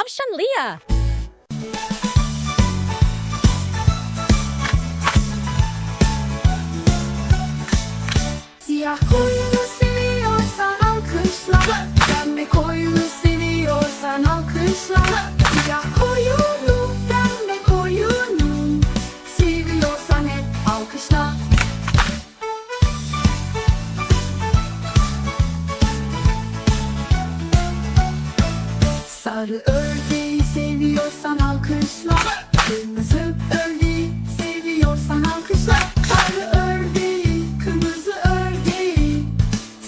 Tavşan Lia. Siyah koyunu seviyorsan alkışla Pembe koyunu seviyorsan alkışla seviyorsan alkışla. Kırmızı ördeği seviyorsan alkışla. Sarı ördeği, kırmızı ördeği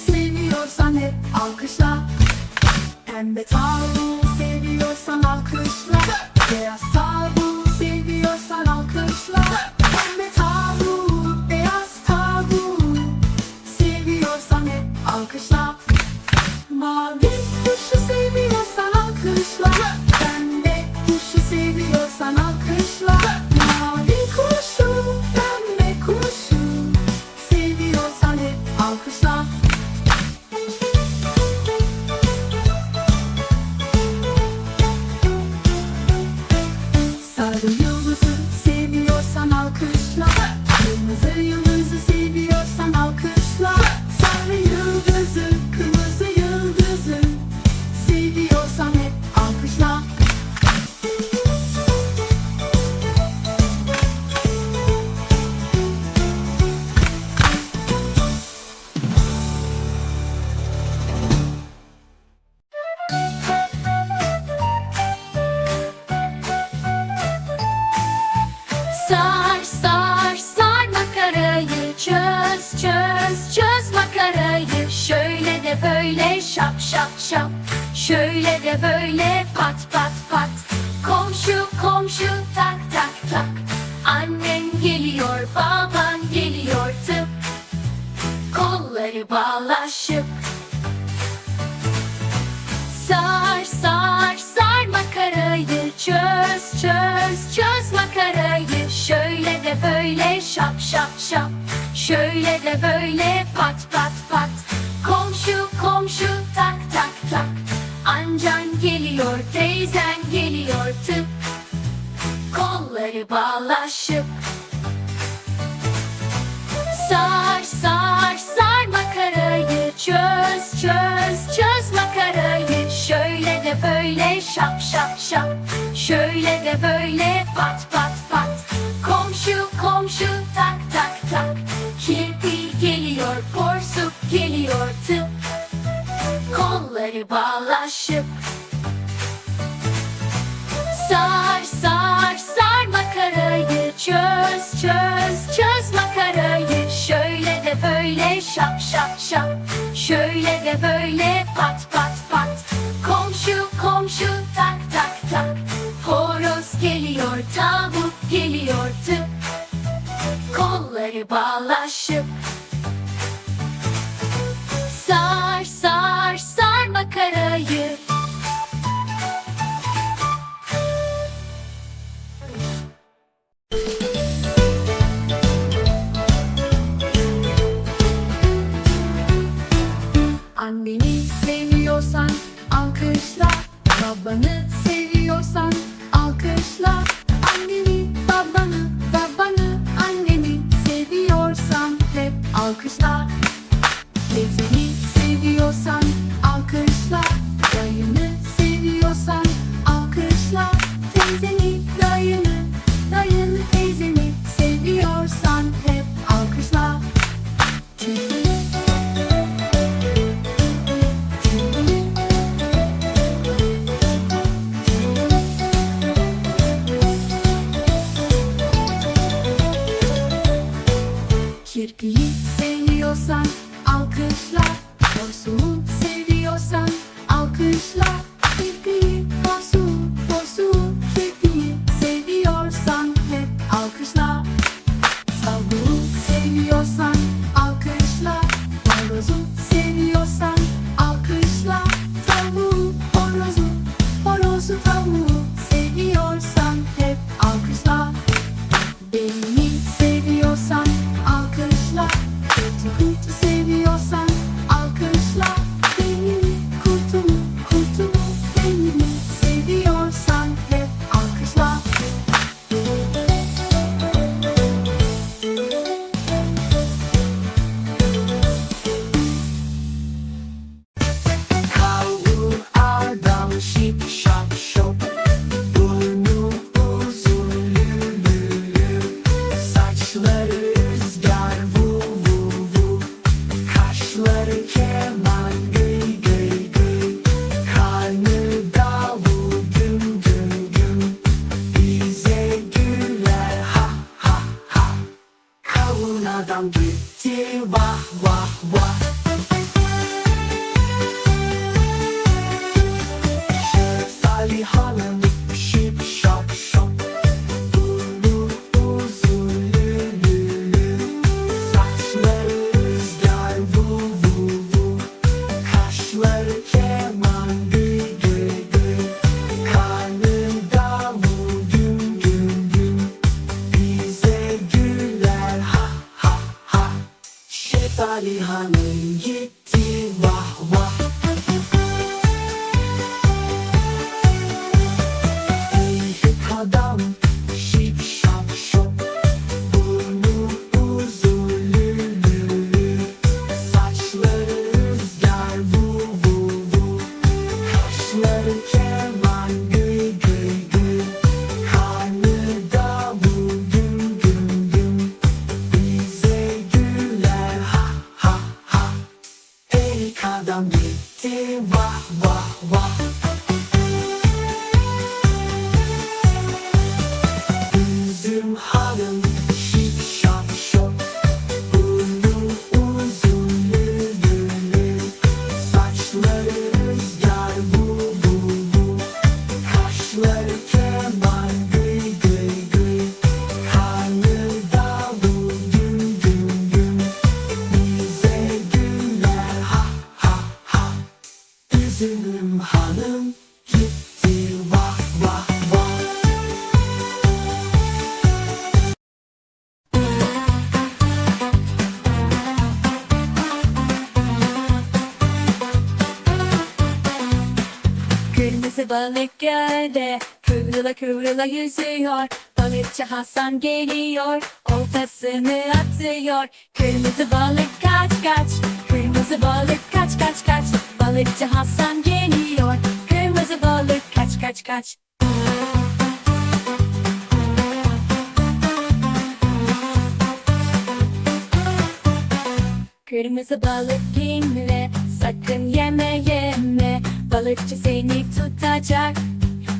Seviyorsan hep alkışla. Pembe tavuğu seviyorsan alkışla çöz çöz çöz makarayı. Şöyle de böyle şap şap şap. Şöyle de böyle pat pat pat. Komşu komşu tak tak tak. Annen geliyor baban geliyor tıp. Kolları bağlaşıp. Sar sar sar makarayı. Çöz çöz çöz makarayı. Şöyle de böyle şap şap şap şöyle de böyle pat pat pat. Komşu komşu tak tak tak. Amcan geliyor teyzen geliyor tıp. Kolları bağlaşıp. Sar sar sar makarayı çöz çöz çöz makarayı. Şöyle de böyle şap şap şap. Şöyle de böyle pat pat şap şap şap. Şöyle de böyle pat seviyorsan alkışla. Anneni, babanı, babanı, anneni seviyorsan hep alkışla. Teyzeni seviyorsan Kırmızı balık gölde kıvrıla kıvrıla yüzüyor. Balıkçı Hasan geliyor oltasını atıyor. Kırmızı balık kaç kaç Kırmızı balık kaç kaç kaç. Balıkçı Hasan geliyor Kırmızı balık kaç kaç kaç. Kırmızı balık kimle sakın yeme yeme Balıkçı seni tutacak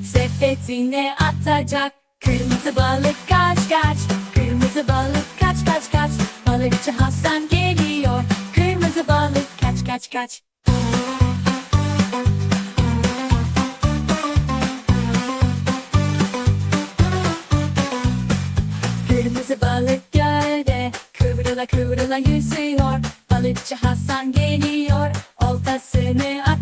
sepetine atacak. Kırmızı balık kaç kaç Kırmızı balık kaç kaç kaç. Balıkçı Hasan geliyor Kırmızı balık kaç kaç kaç. Kırmızı balık gölde kıvrıla kıvrıla yüzüyor. Balıkçı Hasan geliyor oltasını atıyor